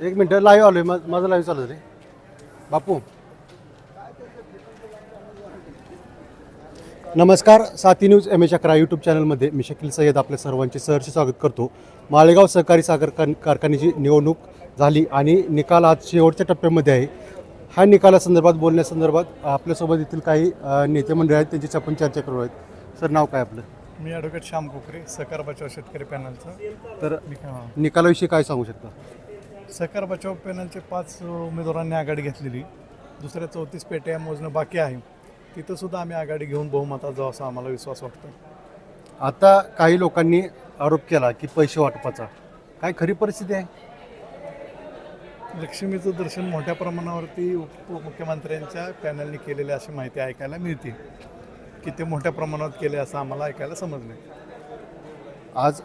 एक मिनटं लाईव्ह आलोय. मा- माझं लाईव्ह चालू रे. बापू. नमस्कार साती न्यूज एम एच अकरा यूट्यूब चॅनलमध्ये मी शकील सय्यद आपल्या सर्वांचे सहर्ष स्वागत करतो. माळेगाव सहकारी साखर कार कारखान्याची निवडणूक झाली आणि निकाल आज शेवटच्या टप्प्यामध्ये आहे. ह्या निकालासंदर्भात बोलण्यासंदर्भात आपल्यासोबत येथील काही अ, नेते मंडळी आहेत त्यांच्याशी आपण चर्चा करू आहेत सर नाव काय आपलं? मी ॲडव्होकेट श्याम कोकरे सहकार बचाव शेतकरी पॅनलचा तर. निकालाविषयी काय सांगू शकता? सहकार बचाव पॅनलचे पाच उमेदवारांनी आघाडी घेतलेली. दुसऱ्या चौतीस पेट्या मोजणं बाकी आहे. तिथं सुद्धा आम्ही आघाडी घेऊन बहुमतात जाऊ असा आम्हाला विश्वास वाटतो. आता काही लोकांनी आरोप केला की पैसे वाटपाचा. काय खरी परिस्थिती आहे? लक्ष्मीचं दर्शन मोठ्या प्रमाणावरती उपमुख्यमंत्र्यांच्या पॅनलने केलेले अशी माहिती ऐकायला मिळते. की ते मोठ्या प्रमाणात केले असं आम्हाला ऐकायला समजले आज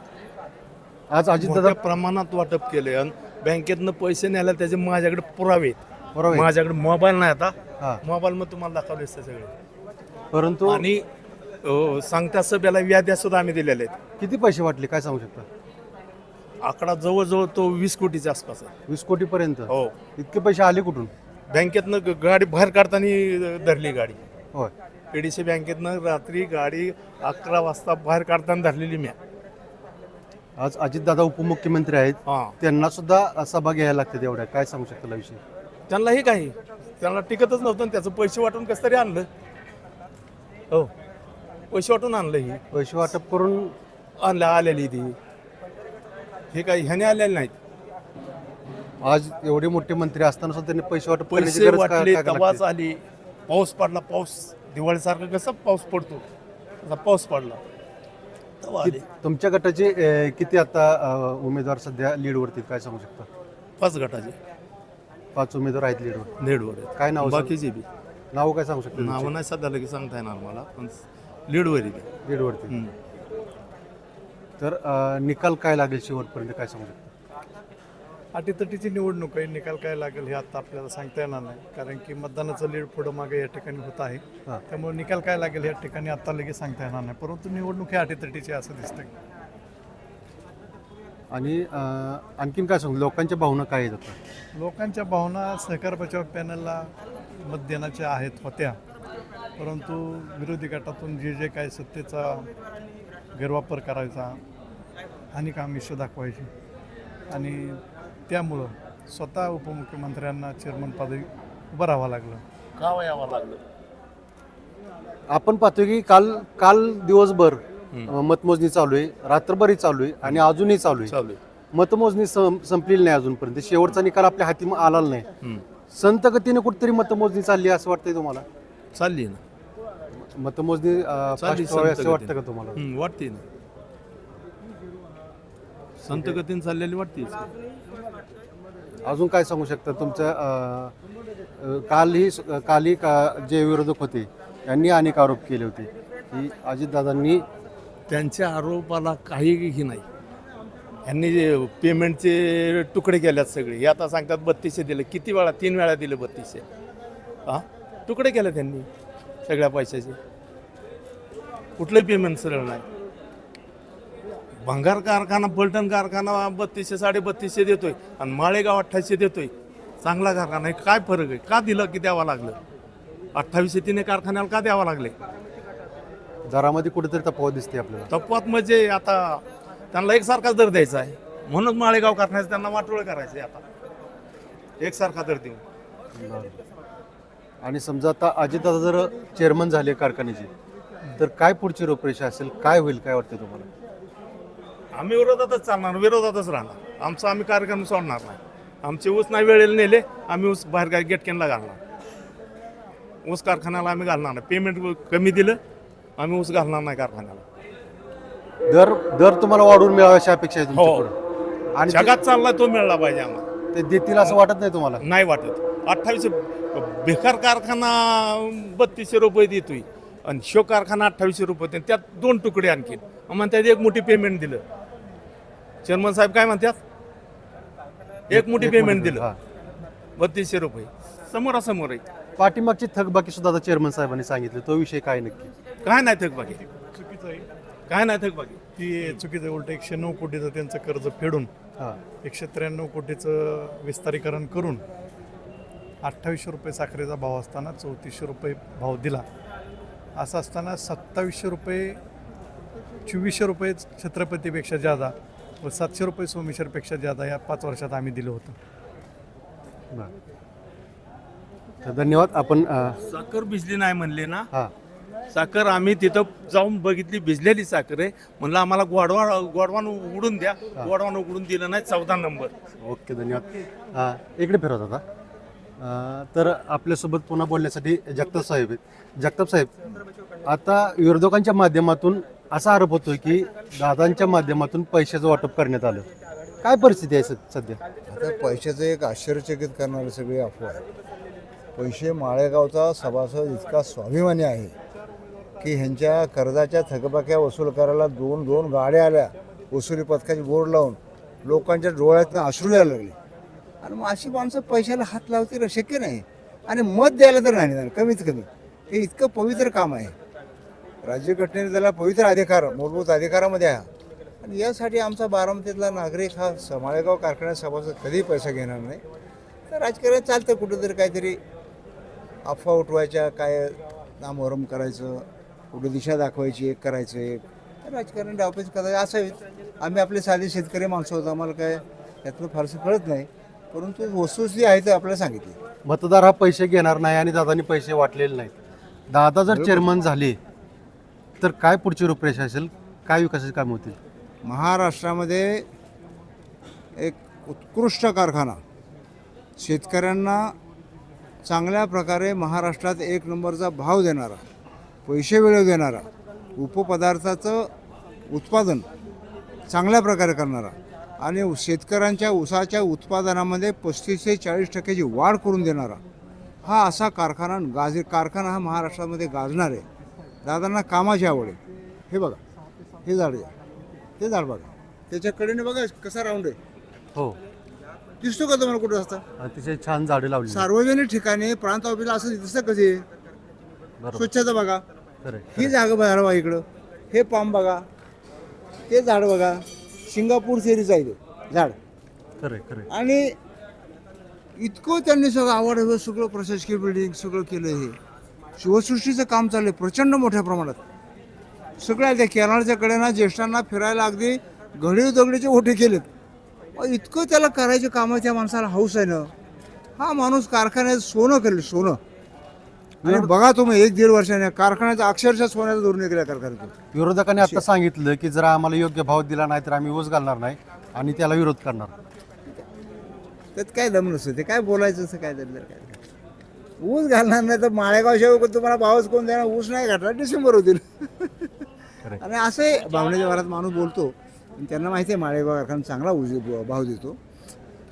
आज अजितदादा मोठ्या प्रमाणात वाटप केले आणि बँकेतनं पैसे न्यायला त्याचे माझ्याकडे पुरावे आहेत. बरोबर आहे. माझ्याकडे मोबाईल नाही आता. हा. मोबाईल मग तुम्हाला दाखवले असते सगळे. परंतु आणि अ, सांगता सभेला व्याध्या सुद्धा आम्ही दिलेले आहेत. किती पैसे वाटले? काय सांगू शकता? आकडा जवळजवळ तो वीस कोटीच्या आसपास आहे. वीस कोटी पर्यंत हो. इतके पैसे आले कुठून? बँकेतनं ग- गाडी बाहेर काढताना धरली गाडी. होय. पीडीसी बँकेतनं रात्री गाडी अकरा वाजता बाहेर काढताना धरलेली मी. आज अजितदादा उपमुख्यमंत्री आहेत. हां. त्यांना सुद्धा सभा घ्यायला लागतात एवढ्या. काय सांगू शकता विषयी? त्यांनाही काही. त्यांना टिकतच नव्हतं आणि त्याचं पैसे वाटून कसं तरी आणलं. हो. पैसे वाटून आणलं ही. पैसे वाटप करून आणलं आलेली ती. हे काही ह्याने आलेले नाहीत. आज एवढे मोठे मंत्री असताना सुद्धा त्यांनी पैसे वाटप करण्याची पैसे गरज वाटले तवाच लागते? आली. पाऊस पडला पाऊस. दिवाळीसारखं कसं पाऊस पडतो? तसा पाऊस पडला. तेव्हा आले. तुमच्या गटाचे अं, किती आता अं, उमेदवार सध्या लीडवरती आहेत? काय सांगू शकता? पाच गटाचे. पाच उमेदवार आहेत लीडवर. लीडवर आहेत. काय नाव सांग- बाकीचे बी. नाव काय सांगू शकता नावं नाही सध्या लगेच सांगता येणार मला पण लीडवर आहे. लीडवरती. तर अं, निकाल काय लागेल शेवटपर्यंत? काय सांगू शकता? अटीतटीची निवडणूक आहे निकाल काय लागेल हे आता आपल्याला सांगता येणार नाही. कारण की मतदानाचं लीड पुढं मागे या ठिकाणी होत आहे. हां. त्यामुळे निकाल काय लागेल या ठिकाणी आता लगेच सांगता येणार नाही. परंतु निवडणूक ही अटीतटीची असं दिसतंय. आणि आणखीन काय सांगू? लोकांच्या भावना काय आहेत आता? लोकांच्या भावना सहकार बचाव पॅनलला मत देण्याच्या आहेत होत्या. परंतु विरोधी गटातून जे जे काही सत्तेचा गैरवापर करायचा आणि काम इश्यू दाखवायची? आणि त्यामुळं स्वतः उपमुख्यमंत्र्यांना चेअरमन पदवी उभं राहावं लागलं. का यावं लागलं? आपण पाहतोय की काल काल दिवसभर अं, मतमोजणी चालू आहे रात्रभरही चालू आहे आणि अजूनही चालू आहे. चालू आहे. मतमोजणी सं- संपलेली नाही अजूनपर्यंत. शेवटचा निकाल आपल्या हाती आला नाही. हम्म. संत गतीने कुठेतरी मतमोजणी चालली आहे असं वाटतंय तुम्हाला? चालली ना. मतमोजणी अं, चालली fast व्हावी संत असं वाटतं गतीने. का तुम्हाला? हम्म, वाटते ना. संत गतीने चाललेली वाटते अजून काय सांगू शकता? तुमचं कालही कालही का जे विरोधक होते त्यांनी अनेक आरोप केले होते की अजितदादांनी त्यांच्या आरोपाला काहीही नाही. यांनी जे पेमेंटचे तुकडे केल्यात सगळे हे आता सांगतात बत्तीसशे दिले. किती वेळा? तीन वेळा दिले बत्तीसशे. हां तुकडे केले त्यांनी सगळ्या पैशाचे. कुठलंही पेमेंट सरळ नाही. भंगार कारखाना पलटण कारखाना बत्तीसशे साडे बत्तीसशे देतोय आणि माळेगाव अठ्ठावीसशे देतोय. चांगला कारखाना आहे. काय फरक आहे? का दिलं की द्यावं लागलं? अठ्ठावीसशे तिने कारखान्याला का द्यावं लागले? दरामध्ये कुठेतरी तफावत दिसते आपल्याला. तपवात म्हणजे आता त्यांना एकसारखाच दर द्यायचा आहे. म्हणून माळेगाव कारखान्याचं त्यांना वाटोळ करायचं आहे आता. एकसारखा दर देऊन. आणि समजा आता अजितदादा जर चेअरमन झाले कारखान्याचे तर काय पुढची रूपरेषा असेल? काय होईल? काय वाटतं तुम्हाला? आम्ही विरोधातच चालणार विरोधातच राहणार. आमचा आम्ही कार्यक्रम सोडणार नाही. आमचे ऊस नाही वेळेला नेले आम्ही ऊस बाहेर काय गेटकेनला घालणार. ऊस कारखान्याला आम्ही घालणार नाही. पेमेंट कमी दिलं आम्ही ऊस घालणार नाही कारखान्याला. दर दर तुम्हाला वाढवून मिळावा अशी अपेक्षा आहे हो. आणि जगात चाललाय तो मिळाला पाहिजे आम्हाला. ते देतील असं वाटत नाही तुम्हाला? नाही वाटत. अठ्ठावीसशे बेकार कारखाना बत्तीसशे रुपये देतोय. आणि शो कारखाना अठ्ठावीसशे रुपये. त्यात दोन तुकडे आणखीन. मग म्हणतात एक मोठी पेमेंट दिलं. चेअरमन साहेब काय म्हणतात? एक मोठी पेमेंट दिलं. हा. बत्तीसशे रुपये. समोरासमोर आहे. पाठीमागची थकबाकी सुद्धा आता चेअरमन साहेबांनी सांगितलं. तो विषय काय नक्की? काय नाही थकबाकी? चुकीचं आहे. काय नाही थकबाकी? ती चुकीचं. उलट एकशे नऊ कोटीचं त्यांचं कर्ज फेडून हां. एकशे त्र्याण्णव कोटीचं विस्तारीकरण करून अठ्ठावीसशे रुपये साखरेचा भाव असताना चौतीसशे रुपये भाव दिला. असं असताना सत्तावीसशे रुपये चोवीसशे रुपये छत्रपतीपेक्षा जादा व सातशे रुपये सोमेश्वरपेक्षा जादा या पाच वर्षात आम्ही दिलं होतं. बरं. धन्यवाद. आपण साखर भिजली नाही म्हणले ना? हां. साखर आम्ही तिथं जाऊन बघितली भिजलेली साखर आहे. म्हणलं आम्हाला गोडवा गोडवान उघडून द्या. गोडवान उघडून दिलं नाही चौदा नंबर. ओके धन्यवाद. हां इकडे फिरत होता. अं, तर आपल्यासोबत पुन्हा बोलण्यासाठी जगताप साहेब आहेत. जगताप साहेब आता विरोधकांच्या माध्यमातून असा आरोप होतोय की दादांच्या माध्यमातून पैशाचं वाटप करण्यात आलं. काय परिस्थिती आहे स- सध्या? आता पैशाचं एक आश्चर्यचकित करणारे सगळे अफवा आहे पैसे माळेगावचा सभासद इतका स्वाभिमानी आहे की ह्यांच्या कर्जाच्या थकबाक्या वसूल करायला दोन दोन गाड्या आल्या. वसुली पथकाची बोर्ड लावून लोकांच्या डोळ्यातनं अश्रू यायला लागले. आणि मग अशी माणसं पैशाला हात लावतील शक्य नाही. आणि मत द्यायला तर नाही कमीत कमी. हे इतकं पवित्र काम आहे. राज्यघटनेने त्याला पवित्र अधिकार मूलभूत अधिकारामध्ये आहे. आणि यासाठी आमचा बारामतीतला नागरिक हा स- माळेगाव कारखान्यात सभासद कधीही पैसा घेणार नाही. तर राजकारण चालतं कुठंतरी काहीतरी अफवा उठवायच्या काय नामोहरम करायचं कुठं दिशा दाखवायची एक करायचं एक. राजकारण डावपेच करायचं असावीत आम्ही आपले साधे शेतकरी माणसं होतो आम्हाला काय त्यातलं फारसं कळत नाही. परंतु वस्तुस्थिती आहे ते आपल्याला सांगितली. मतदार हा पैसे घेणार नाही आणि दादांनी पैसे वाटलेले नाहीत. दादा जर चेअरमन झाले तर काय पुढची रूपरेषा असेल? काय विकासाचे काम होतील? महाराष्ट्रामध्ये एक उत्कृष्ट कारखाना. शेतकऱ्यांना चांगल्या प्रकारे महाराष्ट्रात एक नंबरचा भाव देणारा पैसे वेळेवर देणारा उपपदार्थाचं उत्पादन चांगल्या प्रकारे करणारा आणि शेतकऱ्यांच्या ऊसाच्या उत्पादनामध्ये पस्तीस ते चाळीस टक्क्याची वाढ करून देणारा हा असा कारखाना गाज कारखाना हा महाराष्ट्रामध्ये गाजणार आहे. दादांना कामाची आवड आहे. हे बघा हे झाड आहे ते झाड बघा. त्याच्या कडेने बघा कसा राऊंड आहे? हो. दिसतो का तुम्हाला कुठं असता अतिशय छान झाडे लावली. सार्वजनिक ठिकाणी प्रांत ऑफिसला असं दिसतं कधी बरोबर. स्वच्छता बघा. खरं ही जागा बघा बघा इकडं. हे पाम बघा. ते झाड बघा. सिंगापूर सिरीज आहे ते झाड. खरं खरं आणि इतकं त्यांनी सगळं आवड सगळं प्रशासकीय बिल्डिंग सगळं केलं हे. शिवसृष्टीचं काम चाललंय प्रचंड मोठ्या प्रमाणात. सगळ्या त्या केरळच्या कडेनं ज्येष्ठांना फिरायला अगदी घडीव दगडीचे ओठे केलेत. इतकं त्याला करायचे कामं त्या माणसाला हौस आहे ना. हा माणूस कारखान्यात सोनं केलं सोनं. आणि बघा तुम्ही एक दीड वर्षाने कारखान्याचं अक्षरशः सोन्याचं धरून निघाल्या कारखान्यातून विरोधकांनी आता सांगितलं की जर आम्हाला योग्य भाव दिला नाही तर आम्ही ऊस घालणार नाही आणि त्याला विरोध करणार. त्यात काय दम नसतं ते काय बोलायचं असं काय तरी काय ऊस घालणार नाही तर माळेगाव तुम्हाला भावच कोण देणार? ऊस नाही घातला डिसेंबर होतील. आणि असे भावनेच्या भरात माणूस बोलतो. आणि त्यांना माहिती आहे माळेगाव कारखाना चांगला ऊस भाव देतो.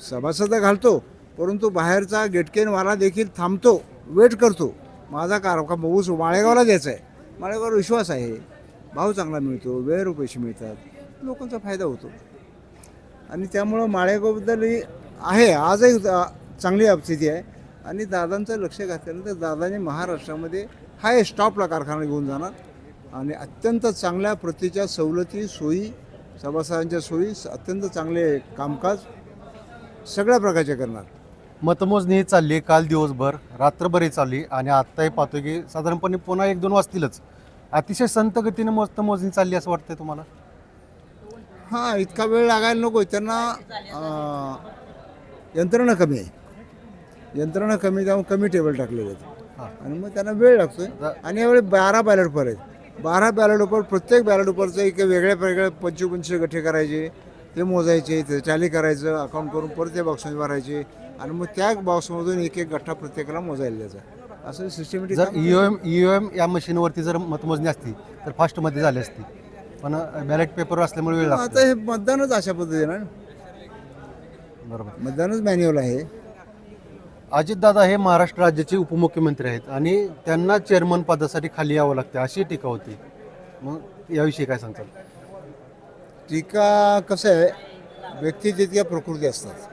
सभासद घालतो परंतु बाहेरचा गेटकेनवाला देखील थांबतो वेट करतो. माझा कार का ऊस माळेगावला द्यायचा आहे. माळेगाववर विश्वास आहे. भाव चांगला मिळतो वेळेवर पैसे मिळतात. लोकांचा फायदा होतो. आणि त्यामुळं माळेगावबद्दल ही आहे. आजही चांगली स्थिती आहे. आणि दादांचं लक्ष घातल्यानंतर दादाने महाराष्ट्रामध्ये हाय स्टॉपला कारखाना घेऊन जाणार. आणि अत्यंत चांगल्या प्रतीच्या सवलती सोयी सभासदांच्या सोयी अत्यंत चांगले कामकाज सगळ्या प्रकारचे करणार. मतमोजणी चालली काल दिवसभर रात्रभरही चालली आणि आत्ताही पाहतोय की साधारणपणे पुन्हा एक दोन वाजतीलच. अतिशय संत गतीने मतमोजणी चालली असं वाटतंय तुम्हाला? हां इतका वेळ लागायला नको त्यांना यंत्रणा कमी आहे. यंत्रणा कमी त्यामुळे कमी टेबल टाकलेले आहेत. हां. आणि मग त्यांना वेळ लागतोय. आणि यावेळी बारा बॅलेट पेपर आहेत. बारा बॅलेट पेपर प्रत्येक बॅलेट पेपरचं एक वेगळ्या वेगळ्या पंचवीस गठ्ठे करायचे ते मोजायचे ते टॅली करायचं अकाउंट करून परत त्या बॉक्समध्ये भरायचे. आणि मग त्या बॉक्समधून एक एक गठ्ठा प्रत्येकाला मोजायला द्यायचा. असं सिस्टमॅटिक जर ईओएम ईओएम या मशीनवरती जर मतमोजणी असती तर फास्टमध्ये झाली असती. पण बॅलेट पेपर असल्यामुळे वेळ आता हे मतदानच अशा पद्धतीनं. बरोबर. मतदानच मॅन्युअल आहे. अजितदादा हे महाराष्ट्र राज्याचे उपमुख्यमंत्री आहेत आणि त्यांना चेअरमन पदासाठी खाली यावं लागते अशी टीका होती. मग याविषयी काय सांगताल? टीका कसं आहे व्यक्ती तितक्या प्रकृती असतात.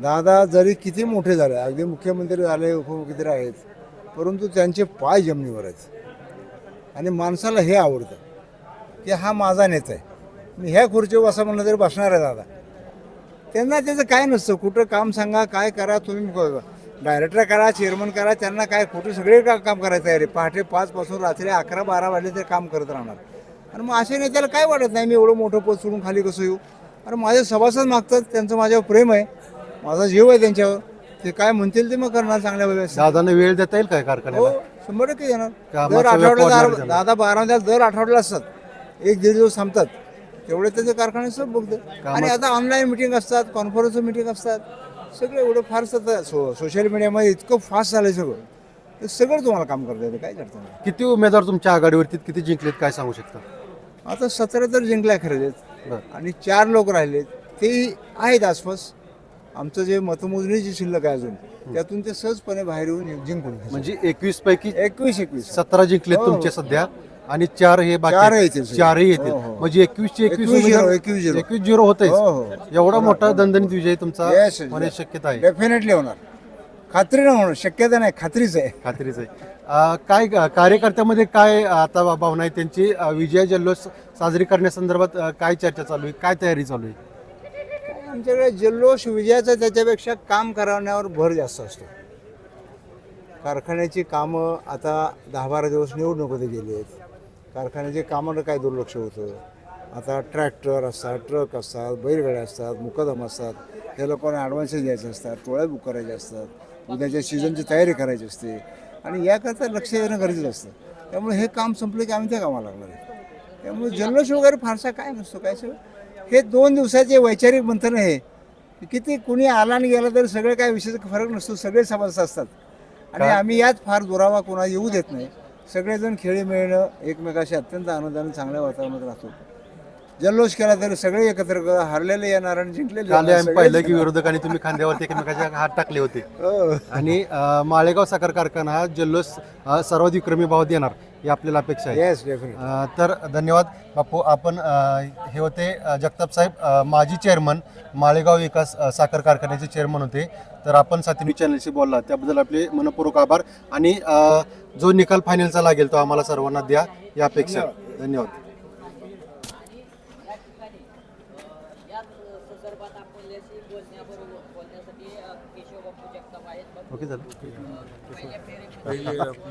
दादा जरी किती मोठे झाले अगदी मुख्यमंत्री झाले उपमुख्यमंत्री आहेत परंतु त्यांचे पाय जमिनीवर आहेत. आणि माणसाला हे आवडतं की हा माझा नेता आहे. मी ह्या खुर्चीवर असं म्हणलं तरी बसणार आहे दादा. त्यांना त्याचं काय नसतं. कुठं काम सांगा काय करा तुम्ही डायरेक्टर करा चेअरमन करा त्यांना काय कुठं सगळे का काम करायचं तयारी पहाटे पाचपासून रात्री अकरा बारा वाजले ते काम करत राहणार. आणि मग असे नेत्याला काय वाटत नाही मी एवढं मोठं पद सोडून खाली कसं येऊ? अरे माझे सभासद मागतात त्यांचं माझ्यावर प्रेम आहे. माझा जीव आहे त्यांच्यावर. ते काय म्हणतील ते मग करणार चांगल्या व्यवस्थित दादांना वेळ देता येईल काय हो कारखान्याला शंभर टक्के येणार दर आठवड्याला. दादा बारा दर आठवड्याला असतात. एक दीड दिवस थांबतात. तेवढे त्याचे कारखाने सब बघतात आणि आता ऑनलाईन मिटिंग असतात कॉन्फरन्स मिटिंग असतात. सगळं एवढं फार सध्या सो सोशल मीडियामध्ये इतकं फास्ट झालं सगळं. ते सगळं तुम्हाला काम करता येतं काय नाही. किती उमेदवार तुमच्या आघाडीवरती किती जिंकलेत काय सांगू शकता? आता सतरा तर जिंकल्या खरं बरं. आणि चार लोक राहिलेत ते आहेत आसपास. आमचं जे मतमोजणी जी शिल्लक आहे अजून त्यातून ते सहजपणे बाहेर येऊन जिंकून. म्हणजे एकवीस पैकी एकवीस एकवीस. सतरा जिंकलेत हो. तुमचे सध्या. आणि चार हे बाकी चार आहेत. येतील सगळे. चारही येतील. हो, हो. म्हणजे एकवीस चे एकवीस एकवीस झिरो, उमेदवार- एकवीस झिरो. एकवीस झिरो होत हो. एवढा मोठा दणदणीत विजय तुमचा Yes, yes. होण्याची शक्यता आहे. डेफिनेटली होणार. खात्रीनं होणार. शक्यता नाही. खात्रीच आहे. खात्रीच आहे. अं, काय कार्यकर्त्यामध्ये काय आता भावना आहे त्यांची? अं, विजय जल्लोष साजरी करण्यासंदर्भात अं, काय चर्चा चालू आहे? काय तयारी चालू आहे? आमच्याकडे जल्लोष विजयाचा त्याच्यापेक्षा काम करण्यावर भर जास्त असतो. कारखान्याची कामं आता दहा बारा दिवस निवडणुकीमध्ये गेली आहेत. कारखान्याचे कामानं काय दुर्लक्ष होतं? आता ट्रॅक्टर असतात ट्रक असतात बैलगाड्या असतात मुकदम असतात. हे लोकांना ॲडव्हान्सेस द्यायचे असतात टोळ्या बुक करायचे असतात. उद्याच्या सीझनची तयारी करायची असते. आणि याकरता लक्ष देणं गरजेचं असतं. त्यामुळे हे काम संपलं की आम्ही त्या कामाला लागणार आहे. त्यामुळे जल्लोष वगैरे फारसा काय नसतो. काय सगळं? हे दोन दिवसाचे वैचारिक मंथन आहे. किती कुणी आला आणि गेला तरी सगळे काय विशेष फरक नसतो. सगळे सभासद असतात. आणि आम्ही यात फार दुरावा कोणा येऊ देत नाही. सगळेजण खेळी मिळणं एकमेकाशी अत्यंत आनंदाने चांगल्या वातावरणात राहतो जल्लोष केला तरी सगळे एकत्र हरलेले येणार आणि जिंकलेले काल येणार, आम्ही सगळेच पाहिलं की. विरोधकांनी तुम्ही खांद्यावरती एकमेकाच्या हात टाकले होते हो. आणि अं, माळेगाव साखर कारखाना हा जल्लोष अं, सर्वात विक्रमी भाव देणार ही आपल्याला अपेक्षा आहे. येस डेफिनेट अ, तर धन्यवाद बापू. आपण अ, हे होते अ, जगताप साहेब अ, माजी चेअरमन माळेगाव विकास अ, साखर कारखान्याचे चेअरमन होते. तर आपण सातवी चॅनलशी बोलला. त्याबद्दल आपले मनपूर्वक आभार. आणि अ, जो निकाल फायनलचा लागेल तो आम्हाला सर्वांना द्या. या अपेक्षा धन्यवाद. संदर्भात आपल्याशी बोलण्याबरोबर बोलण्यासाठी अ, केशव बापू जगताप आहेत. ओके झालं